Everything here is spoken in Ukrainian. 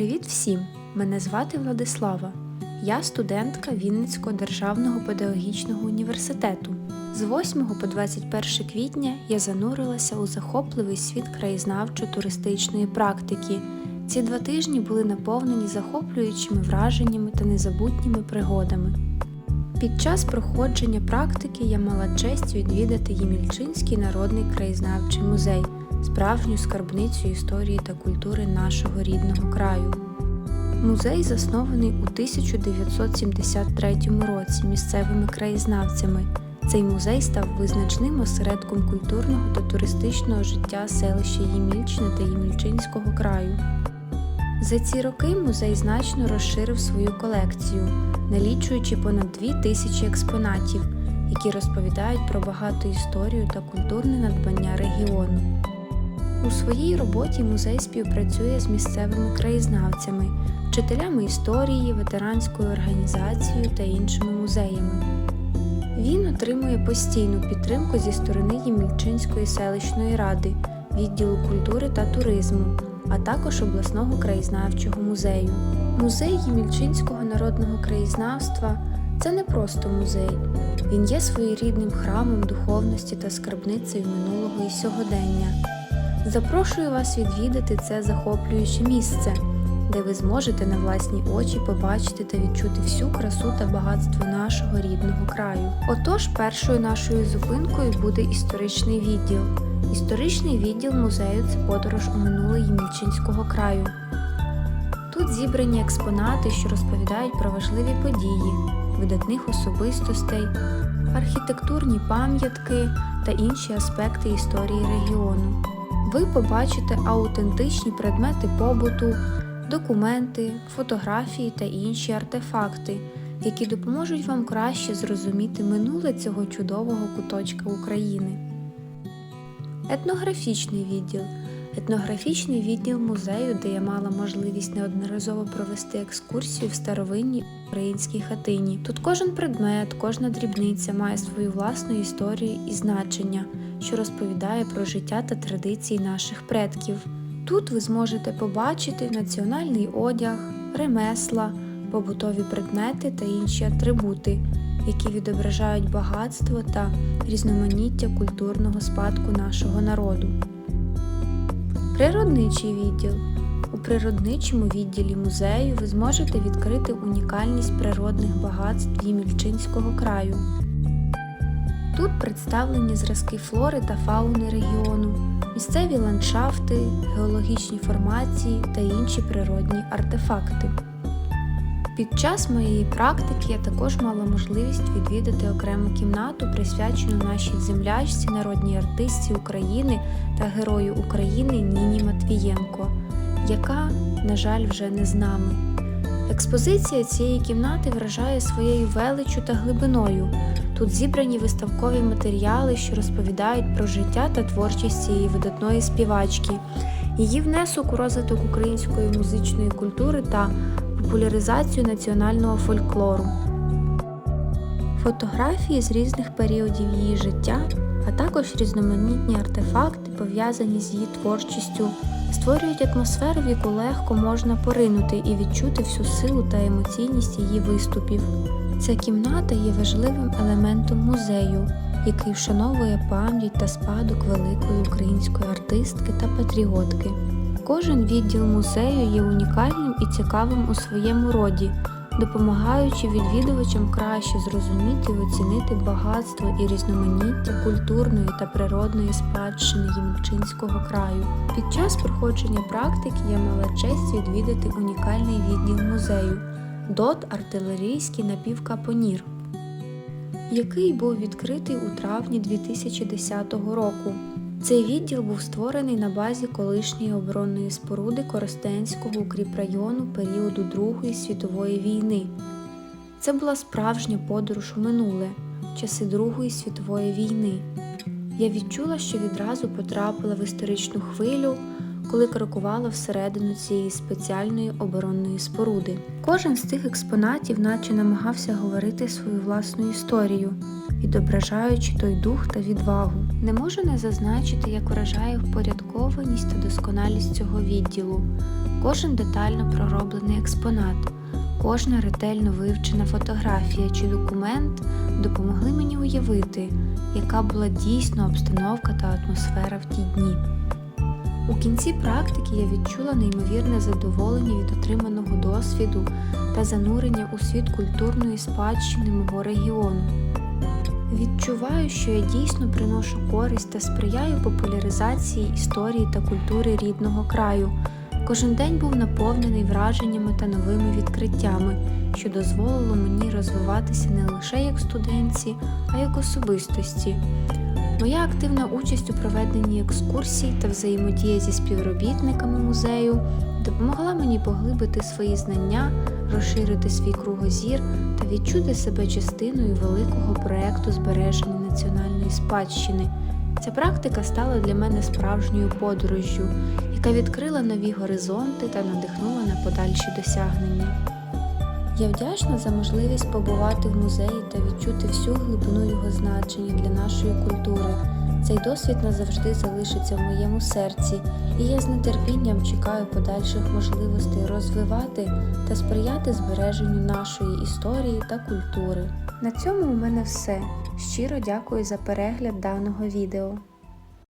Привіт всім! Мене звати Владислава. Я студентка Вінницького державного педагогічного університету. З 8 по 21 квітня я занурилася у захопливий світ краєзнавчо-туристичної практики. Ці два тижні були наповнені захоплюючими враженнями та незабутніми пригодами. Під час проходження практики я мала честь відвідати Ємільчинський народний краєзнавчий музей, справжню скарбницю історії та культури нашого рідного краю. Музей заснований у 1973 році місцевими краєзнавцями. Цей музей став визначним осередком культурного та туристичного життя селища Ємільчина та Ємільчинського краю. За ці роки музей значно розширив свою колекцію, налічуючи понад дві тисячі експонатів, які розповідають про багату історію та культурне надбання регіону. У своїй роботі музей співпрацює з місцевими краєзнавцями, вчителями історії, ветеранською організацією та іншими музеями. Він отримує постійну підтримку зі сторони Ємільчинської селищної ради, відділу культури та туризму, а також обласного краєзнавчого музею. Музей Ємільчинського народного краєзнавства це не просто музей. Він є своєрідним храмом духовності та скарбницею минулого і сьогодення. Запрошую вас відвідати це захоплююче місце, де ви зможете на власні очі побачити та відчути всю красу та багатство нашого рідного краю. Отож, першою нашою зупинкою буде історичний відділ. Історичний відділ музею це подорож у минуле Ємільчинського краю. Тут зібрані експонати, що розповідають про важливі події, видатних особистостей, архітектурні пам'ятки та інші аспекти історії регіону. Ви побачите аутентичні предмети побуту, документи, фотографії та інші артефакти, які допоможуть вам краще зрозуміти минуле цього чудового куточка України. Етнографічний відділ. Етнографічний відділ музею, де я мала можливість неодноразово провести екскурсію в старовинній українській хатині. Тут кожен предмет, кожна дрібниця має свою власну історію і значення, що розповідає про життя та традиції наших предків. Тут ви зможете побачити національний одяг, ремесла, побутові предмети та інші атрибути, які відображають багатство та різноманіття культурного спадку нашого народу. Природничий відділ. У природничому відділі музею ви зможете відкрити унікальність природних багатств Ємільчинського краю. Тут представлені зразки флори та фауни регіону, місцеві ландшафти, геологічні формації та інші природні артефакти. Під час моєї практики я також мала можливість відвідати окрему кімнату, присвячену нашій землячці, народній артистці України та герою України Ніні Матвієнко, яка, на жаль, вже не з нами. Експозиція цієї кімнати вражає своєю величчю та глибиною. Тут зібрані виставкові матеріали, що розповідають про життя та творчість цієї видатної співачки, її внесок у розвиток української музичної культури та популяризацію національного фольклору. Фотографії з різних періодів її життя, також різноманітні артефакти, пов'язані з її творчістю, створюють атмосферу, в яку легко можна поринути і відчути всю силу та емоційність її виступів. Ця кімната є важливим елементом музею, який вшановує пам'ять та спадок великої української артистки та патріотки. Кожен відділ музею є унікальним і цікавим у своєму роді, допомагаючи відвідувачам краще зрозуміти і оцінити багатство і різноманіття культурної та природної спадщини Ємільчинського краю. Під час проходження практики я мала честь відвідати унікальний відділ музею ДОТ артилерійський напівкапонір, який був відкритий у травні 2010 року. Цей відділ був створений на базі колишньої оборонної споруди Коростенського укріпрайону періоду Другої світової війни. Це була справжня подорож у минуле, в часи Другої світової війни. Я відчула, що відразу потрапила в історичну хвилю, коли крокувала всередину цієї спеціальної оборонної споруди. Кожен з цих експонатів, наче намагався говорити свою власну історію, відображаючи той дух та відвагу. Не можу не зазначити, як вражає впорядкованість та досконалість цього відділу. Кожен детально пророблений експонат, кожна ретельно вивчена фотографія чи документ допомогли мені уявити, яка була дійсно обстановка та атмосфера в ті дні. У кінці практики я відчула неймовірне задоволення від отриманого досвіду та занурення у світ культурної спадщини мого регіону. Відчуваю, що я дійсно приношу користь та сприяю популяризації історії та культури рідного краю. Кожен день був наповнений враженнями та новими відкриттями, що дозволило мені розвиватися не лише як студентці, а як особистості. Моя активна участь у проведенні екскурсій та взаємодія зі співробітниками музею допомогла мені поглибити свої знання, розширити свій кругозір та відчути себе частиною великого проекту збереження національної спадщини. Ця практика стала для мене справжньою подорожжю, яка відкрила нові горизонти та надихнула на подальші досягнення. Я вдячна за можливість побувати в музеї та відчути всю глибину його значення для нашої культури. Цей досвід назавжди залишиться в моєму серці, і я з нетерпінням чекаю подальших можливостей розвивати та сприяти збереженню нашої історії та культури. На цьому у мене все. Щиро дякую за перегляд даного відео.